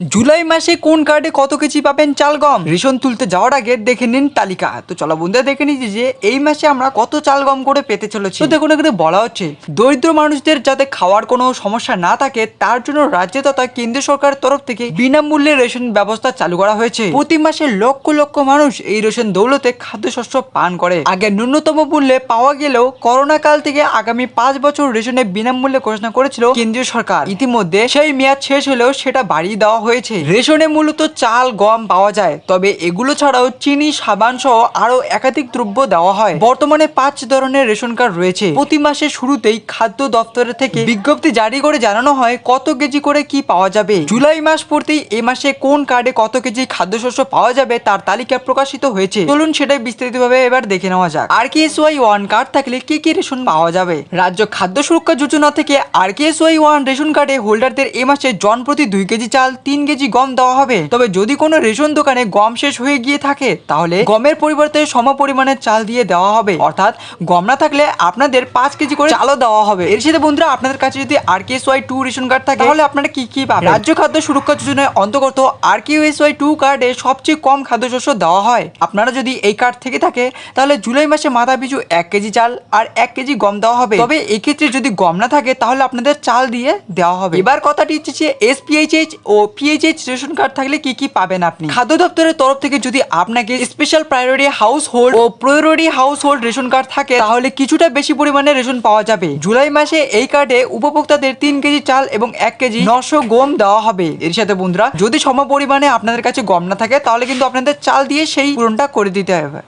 জুলাই মাসে কোন কার্ডে কত কেজি পাবেন চাল গম রেশন তুলতে যাওয়ার আগে দেখে নিন তালিকা। তো চলো বন্ধুরা, দেখে নিচ্ছি যে এই মাসে আমরা কত চাল গম করে পেতে চলেছি। দেখুন, এখানে বলা হচ্ছে, দরিদ্র মানুষদের যাতে খাওয়ার কোনো সমস্যা না থাকে, তার জন্য রাজ্য তথা কেন্দ্র সরকারের তরফ থেকে বিনামূল্যে রেশন ব্যবস্থা চালু করা হয়েছে। প্রতি মাসে লক্ষ লক্ষ মানুষ এই রেশন দৌলতে খাদ্যশস্য পান করে। আগে ন্যূনতম মূল্যে পাওয়া গেলেও করোনা কাল থেকে আগামী পাঁচ বছর রেশনে বিনামূল্যে ঘোষণা করেছিল কেন্দ্রীয় সরকার। ইতিমধ্যে সেই মেয়াদ শেষ হলেও সেটা বাড়িয়ে দেওয়া হয়েছে। রেশনে মূলত চাল, গম পাওয়া যায়, তবে এগুলো ছাড়াও চিনি, সাবান সহ আরও একাধিক দ্রব্য দেওয়া হয়। বর্তমানে পাঁচ ধরনের রেশন কার্ড রয়েছে। প্রতি মাসের শুরুতেই খাদ্য দপ্তরের থেকে বিজ্ঞপ্তি জারি করে জানানো হয় কত কেজি করে কি পাওয়া যাবে। জুলাই মাস পড়তেই এ মাসে কোন কার্ডে কত কেজি খাদ্যশস্য পাওয়া যাবে তার তালিকা প্রকাশিত হয়েছে। চলুন সেটাই বিস্তারিতভাবে এবার দেখে নেওয়া যাক। R K S Y one card থাকলে কি কি রেশন পাওয়া যাবে? রাজ্য খাদ্য সুরক্ষা যোজনা থেকে R K S Y one ration কার্ডে হোল্ডারদের এ মাসে জন প্রতি দুই কেজি চাল, তিন কেজি গম দেওয়া হবে। তবে যদি কোনো রেশন দোকানে গম শেষ হয়ে গিয়ে থাকে, তাহলে গমের পরিবর্তে সম পরিমাণের চাল দিয়ে দেওয়া হবে। অর্থাৎ গম না থাকলে আপনাদের পাঁচ কেজি করে চালও দেওয়া হবে। এর সাথে বন্ধুরা, আপনাদের কাছে যদি R K Y two ration card থাকে, তাহলে আপনারা কি কি পাবেন? রাজ্য খাদ্য সুরক্ষা যোজনায় অন্তর্গত R Q S Y two কার্ডে সবচেয়ে কম খাদ্যশস্য দেওয়া হয়। আপনারা যদি এই কার্ড থেকে থাকে, তাহলে জুলাই মাসে মাথা পিছু এক কেজি চাল আর এক কেজি গম দেওয়া হবে। তবে এক্ষেত্রে যদি গম না থাকে, তাহলে আপনাদের চাল দিয়ে দেওয়া হবে। এবার কথাটি হচ্ছে এস পিএইচএইচ ও পিএইচএইচ রেশন কার্ড থাকলে কি কি পাবেন আপনি? খাদ্য দপ্তরের তরফ থেকে যদি আপনাকে স্পেশাল প্রায়োরিটি হাউস হোল্ড ও priority household ration card থাকে, তাহলে কিছুটা বেশি পরিমাণে রেশন পাওয়া যাবে। জুলাই মাসে এই কার্ডে উপভোক্তাদের তিন কেজি চাল এবং এক কেজি নশো গম দেওয়া হবে। এর সাথে বন্ধুরা, যদি সম পরিমাণে আপনাদের কাছে গম না থাকে, তাহলে কিন্তু আপনাদের চাল দিয়ে সেই পূরণটা করে দিতে হবে।